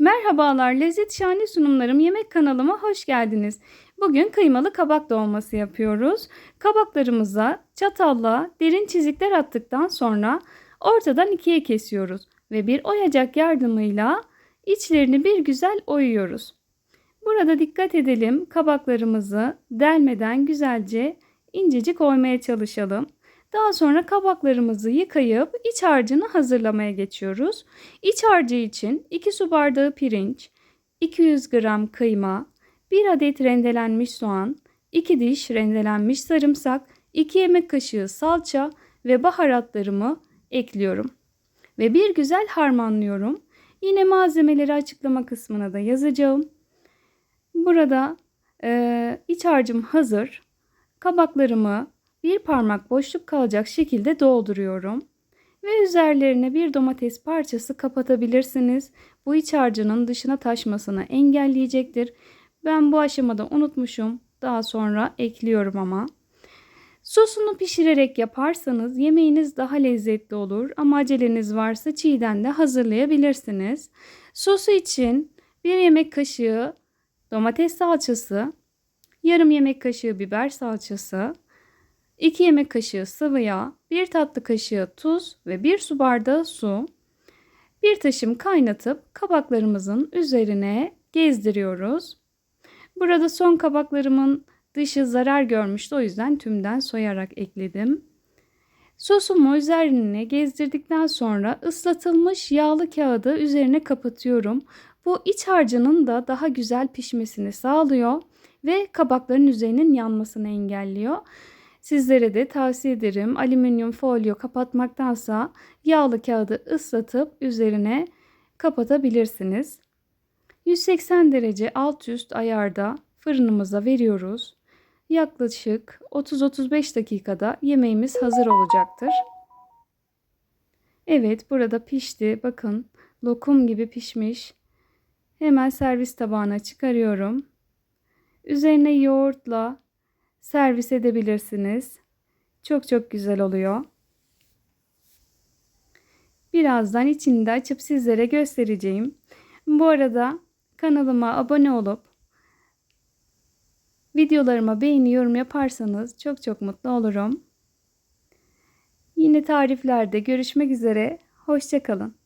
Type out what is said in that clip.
Merhabalar, lezzet şahane sunumlarım yemek kanalıma hoş geldiniz. Bugün kıymalı kabak dolması yapıyoruz. Kabaklarımıza çatalla derin çizikler attıktan sonra ortadan ikiye kesiyoruz ve bir oyacak yardımıyla içlerini bir güzel oyuyoruz. Burada dikkat edelim kabaklarımızı delmeden güzelce incecik oymaya çalışalım. Daha sonra kabaklarımızı yıkayıp iç harcını hazırlamaya geçiyoruz. İç harcı için 2 su bardağı pirinç, 200 gram kıyma, 1 adet rendelenmiş soğan, 2 diş rendelenmiş sarımsak, 2 yemek kaşığı salça ve baharatlarımı ekliyorum. Ve bir güzel harmanlıyorum. Yine malzemeleri açıklama kısmına da yazacağım. Burada e, iç harcım hazır. Kabaklarımı bir parmak boşluk kalacak şekilde dolduruyorum. Ve üzerlerine bir domates parçası kapatabilirsiniz. Bu iç harcının dışına taşmasını engelleyecektir. Ben bu aşamada unutmuşum. Daha sonra ekliyorum ama. Sosunu pişirerek yaparsanız yemeğiniz daha lezzetli olur ama aceleniz varsa çiğden de hazırlayabilirsiniz. Sosu için bir yemek kaşığı domates salçası, yarım yemek kaşığı biber salçası, 2 yemek kaşığı sıvı yağ, 1 tatlı kaşığı tuz ve 1 su bardağı su. Bir taşım kaynatıp kabaklarımızın üzerine gezdiriyoruz. Burada son kabaklarımın dışı zarar görmüştü o yüzden tümden soyarak ekledim. Sosumu üzerine gezdirdikten sonra ıslatılmış yağlı kağıdı üzerine kapatıyorum. Bu iç harcının da daha güzel pişmesini sağlıyor ve kabakların üzerinin yanmasını engelliyor. Sizlere de tavsiye ederim alüminyum folyo kapatmaktansa yağlı kağıdı ıslatıp üzerine kapatabilirsiniz. 180 derece alt üst ayarda fırınımıza veriyoruz. Yaklaşık 30-35 dakikada yemeğimiz hazır olacaktır. Evet burada pişti. Bakın lokum gibi pişmiş. Hemen servis tabağına çıkarıyorum. Üzerine yoğurtla servis edebilirsiniz. Çok çok güzel oluyor. Birazdan içini de açıp sizlere göstereceğim. Bu arada kanalıma abone olup videolarıma beğeni yorum yaparsanız çok çok mutlu olurum. Yine tariflerde görüşmek üzere. Hoşçakalın.